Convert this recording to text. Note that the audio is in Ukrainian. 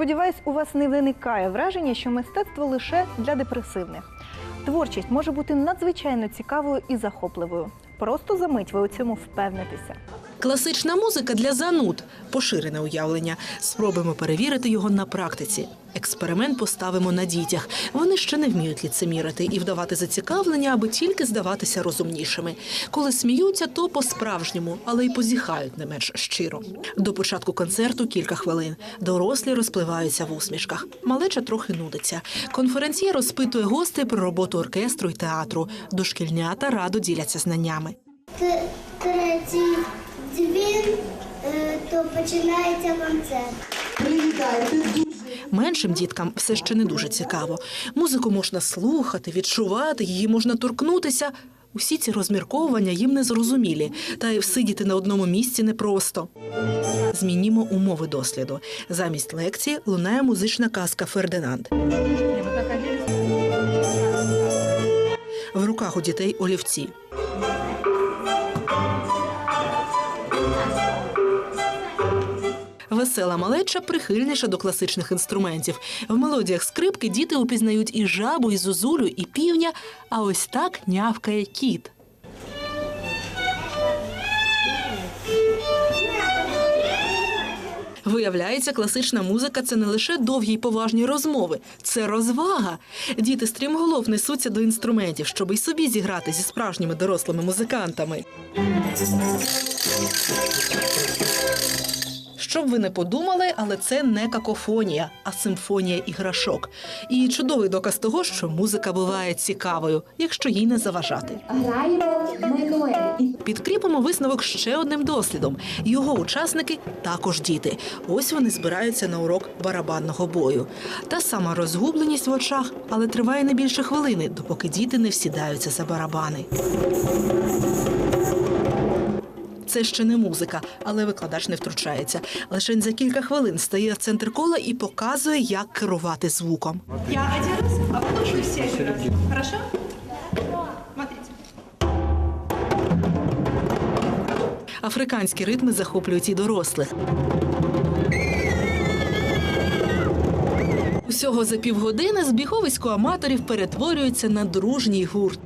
Сподіваюсь, у вас не виникає враження, що мистецтво лише для депресивних. Творчість може бути надзвичайно цікавою і захопливою. Просто за мить ви у цьому впевнитеся. Класична музика для зануд поширене уявлення. Спробуємо перевірити його на практиці. Експеримент поставимо на дітях. Вони ще не вміють ліцемірити і вдавати зацікавлення, аби тільки здаватися розумнішими. Коли сміються, то по-справжньому, але й позіхають не менш щиро. До початку концерту кілька хвилин. Дорослі розпливаються в усмішках. Малеча трохи нудиться. Конференція розпитує гостей про роботу оркестру і театру. Дошкільнята радо діляться знаннями. Е, то починається концерт. Меншим діткам все ще не дуже цікаво. Музику можна слухати, відчувати, її можна торкнутися. Усі ці розмірковування їм не зрозумілі, та й всидіти на одному місці непросто. Змінімо умови досліду. Замість лекції лунає музична казка Фердинанд. В руках у дітей олівці. Весела малеча прихильніша до класичних інструментів. В мелодіях скрипки діти упізнають і жабу, і зозулю, і півня. А ось так нявкає кіт. Виявляється, класична музика це не лише довгі й поважні розмови, це розвага. Діти стрімголов несуться до інструментів, щоб і собі зіграти зі справжніми дорослими музикантами. Щоб ви не подумали, але це не какофонія, а симфонія іграшок. І чудовий доказ того, що музика буває цікавою, якщо їй не заважати. Граємо Менуель. Підкріпимо висновок ще одним дослідом. Його учасники також діти. Ось вони збираються на урок барабанного бою. Та сама розгубленість в очах, але триває не більше хвилини, допоки діти не всідаються за барабани. Це ще не музика, але викладач не втручається. Лише за кілька хвилин стає в центр кола і показує, як керувати звуком. Я один раз, а потом вы один раз. Хорошо? Африканські ритми захоплюють і дорослих. Усього за півгодини збіговисько аматорів перетворюється на дружній гурт.